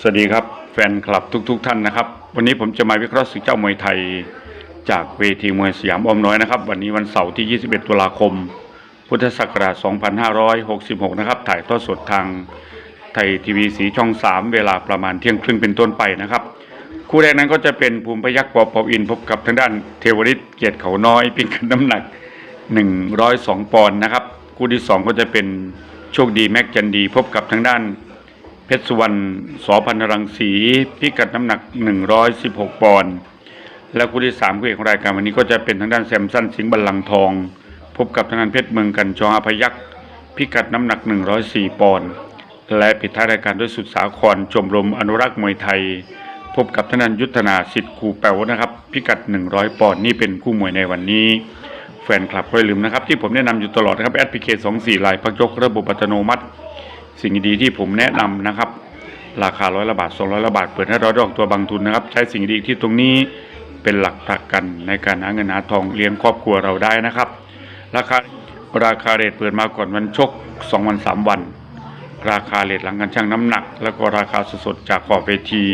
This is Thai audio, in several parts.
สวัสดีครับแฟนคลับทุกๆท่านนะครับ วันนี้ผมจะมาวิเคราะห์ศึกเจ้ามวยไทย จากเวทีมวยสยามออมน้อยนะครับ วันนี้วันเสาร์ที่ 21 ตุลาคม พุทธศักราช 2566 นะครับ ถ่ายทอดสดทางไทยทีวีสีช่อง 3 เวลาประมาณเที่ยงครึ่งเป็นต้นไปนะครับ คู่แรกนั้นก็จะเป็นภูมิพยักษ์ปอปอินพบกับทางด้านเทวริตเกียรติเขาน้อยเป็นกันน้ำหนัก 102 ปอนด์นะครับ คู่ที่ 2 ก็จะเป็นโชคดีแม็กจันดี พบกับทางด้าน ชรสุวรรณสอพันธรังสีพิกัดน้ำหนัก 116 ปอนด์และคู่ที่3คู่เอกของรายการวันนี้ก็จะเป็นทางด้านแซมสันสิงห์บัลลังทอง พบกับทางด้านเพชรเมืองกันชองอพยักษ์พิกัดน้ำหนัก 104 ปอนด์และปิดท้ายรายการด้วยสุดสาครชมรมอนุรักษ์มวยไทย พบกับทางด้านยุทธนาสิทธิ์คูแปวนะครับ พิกัด 100 ปอนด์นี่เป็นคู่มวยในวันนี้ แฟนคลับก็อย่าลืมนะครับ ที่ผมแนะนำอยู่ตลอดนะครับแอดพลิเคชัน24ลายพักยกระบบอัตโนมัติ สิ่งดีที่ผมแนะนำนะครับ ราคาร้อยละบาทสองร้อยละบาทเปิดให้ร้อยดอกตัวบางทุนนะครับ ใช้สิ่งดีที่ตรงนี้เป็นหลักประกันในการหาเงินหาทองเลี้ยงครอบครัวเราได้นะครับ ราคาราคาเรทเปิดมาก่อนวันชก2วัน3วัน ราคาเรทหลังการชั่งน้ำหนัก แล้วก็ราคาสดๆจากขอบเวที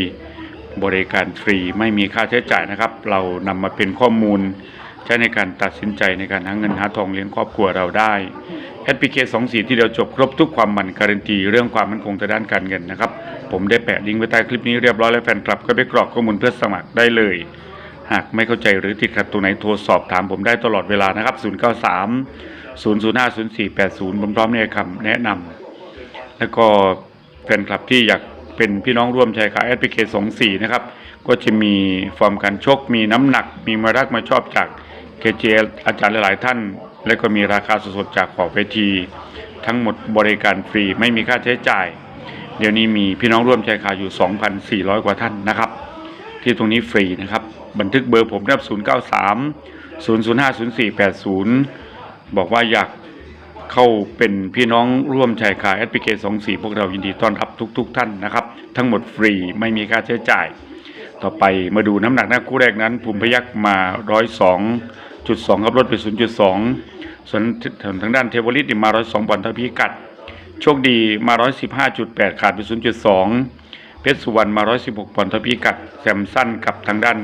บริการฟรีไม่มีค่าใช้จ่ายนะครับ เรานำมาเป็นข้อมูล ใช้ในการตัดสินใจในการหาเงินหาทองเลี้ยงครอบครัวเราได้แอดพลิเคชัน2 4ที่เดียวจบครบทุกความมันการันตีเรื่องความมั่นคงทางด้านการเงินนะครับ ผมได้แปะลิงก์ไว้ใต้คลิปนี้เรียบร้อยแล้วแฟนคลับก็ไปกรอกข้อมูลเพื่อสมัครได้เลย หากไม่เข้าใจหรือติดขัดตรงไหนโทรสอบถามผมได้ตลอดเวลานะครับ 093 005 0480ผมพร้อมในคำแนะนำแล้วก็แฟนคลับที่อยากเป็นพี่น้องร่วมใจกับแอดพลิเคชัน24นะครับ ก็จะมีฟอร์มการชก มีน้ำหนัก มีมารักมาชอบจาก เคเจอาจารย์หลายๆท่าน และก็มีราคาสดๆจากขอบเวที ทั้งหมดบริการฟรีไม่มีค่าใช้จ่าย เดี๋ยวนี้มีพี่น้องร่วมใจข่าวอยู่ 2,400 กว่าท่านนะครับ ที่ตรงนี้ฟรีนะครับ บันทึกเบอร์ผมนะครับ093 005 0480 บอกว่าอยากเข้าเป็นพี่น้องร่วมชายคาแอดพลิเคชัน24 พวกเรายินดีต้อนรับทุกๆท่านนะครับ ทั้งหมดฟรีไม่มีค่าใช้จ่าย ต่อไปมาดูน้ำหนักหน้าคู่แรกนั้น ภูมิพยักษ์มา 102.2ครับลดไป0.2ส่วนทางด้านเทวริตนี่มา102ปอนด์เท่าพิกัด โชคดีมา115.8ขาดไป0.2เพชรสุวรรณมา116ปอนด์เท่าพิกัดแซมสั้นกับทางด้าน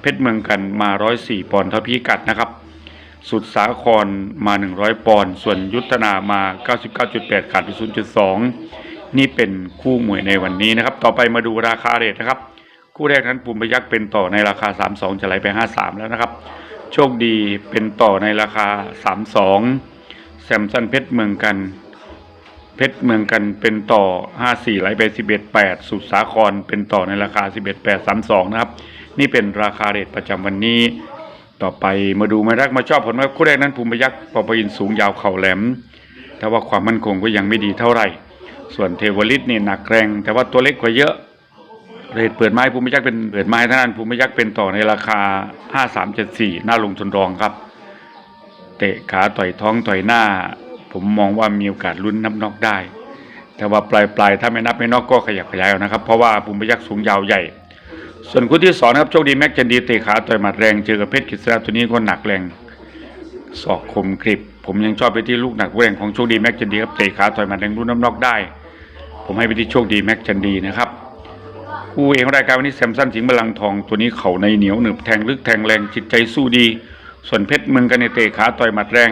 เพชรเมืองกันมา104ปอนด์เท่าพิกัดนะครับ สุดสาครมา100ปอนด์ส่วนยุทธนามา99.8ขาดไป0.2นี่เป็นคู่มวยในวันนี้นะครับ ต่อไปมาดูราคาเรทนะครับ คู่แรกนั้นปุ่มพยักเป็นต่อในราคา 32 จะไหลไป 53 แล้วนะครับ โชคดีเป็นต่อในราคา 32 แซมสันเพชรเมืองกัน เพชรเมืองกันเป็นต่อ 54ไหลไป 11 8 สุดสาครเป็นต่อในราคา 11 8 32 นะครับ นี่เป็นราคาเรทประจำวันนี้ ต่อไปมาดูมารักมาชอบผลว่าคู่แรกนั้นภูมิยักษ์ปอปอินสูงยาวเข่าแหลม แต่ว่าความมั่นคงก็ยังไม่ดีเท่าไหร่ ส่วนเทวลิตเนี่หนักแรง แต่ว่าตัวเล็กกว่าเยอะ เรทเปิดไม้ภูมิยักษ์เป็นเปิดไม้ท่านั้นภูมิยักษ์เป็นต่อในราคา 5374 หน้าลงทุนรองครับ เตะขาต่อยท้องต่อยหน้า ผมมองว่ามีโอกาสลุ้นนับนอกได้ แต่ว่าปลายปลายๆถ้าไม่นับไม่นอกก็ขยับขยายเอานะครับ เพราะว่าภูมิยักษ์สูงยาวใหญ่ ส่วนคู่ที่สองนครับโชคดีแม็กจันดีเตะขาต่อยหมัดแรงเจอกับเพชรกิษณะตัวนี้ก็หนักแรงศอกคมกริบผมยังชอบไปที่ลูกหนักแรงของโชคดีแม็กจันดีครับเตะขาต่อยหมัดแรงรุ่นน้ำนอกได้ ผมให้ไปที่โชคดีแม็กจันดีนะครับ คู่เอกของรายการวันนี้แซมสันสิงห์บลังทองตัวนี้เข่าในเหนียวหนึบแทงลึกแทงแรงจิตใจสู้ดี ส่วนเพชรเมืองกันในเตะขาต่อยหมัดแรง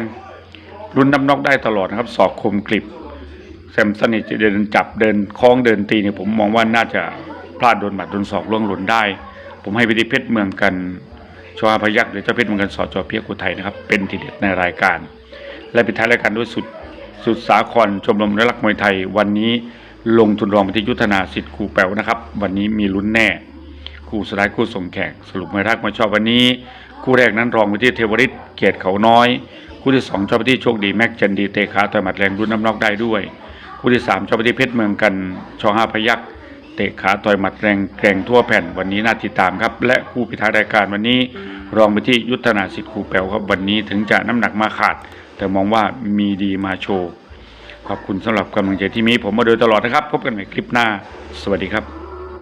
รุนน้ำนอกได้ตลอดนะครับศอกคมกริบแซมสันนี่จะเดินจับเดินคล้องเดินตีเนี่ยผมมองว่าน่าจะพลาดโดนหมัดโดนศอกล่วงหล่นได้ ผมให้ไปที่เพชรเมืองกันชวาพยักษ์หรือเจ้าเพชรเมืองกันสอจอเพียกุไทยนะครับเป็นทีเด็ดในรายการ และปิดท้ายรายการด้วยสุดสุดสาครชมรมรักมวยไทยวันนี้ ลงทุนรองไปที่ยุทธนาสิทธิ์ครูแป๋วนะครับ วันนี้มีลุ้นแน่ คู่สุดท้ายคู่ส่งแขก สรุปไม่รักม่ชอบวันนี้ คู่แรกนั้นรองไปที่เทวริตเกียรติเขาน้อย คู่ที่สองชอบไปที่โชคดีแม็กจันดีเตะขาต่อยหมัดแรงรุ่นน้ำนอกได้ด้วย คู่ที่สามชอบไปที่เพชรเมืองกันชอห้าพยักษ์เตะขาต่อยหมัดแรงแกร่งทั่วแผ่นวันนี้น่าติดตามครับ และคู่พิทารายการวันนี้ รองไปที่ยุทธนาสิทธิ์ครูแป๋วครับวันนี้ถึงจะน้ำหนักมาขาด แต่มองว่ามีดีมาโชว์ ขอบคุณสำหรับกำลังใจที่มีผมมาโดยตลอดนะครับ พบกันใหม่คลิปหน้า สวัสดีครับ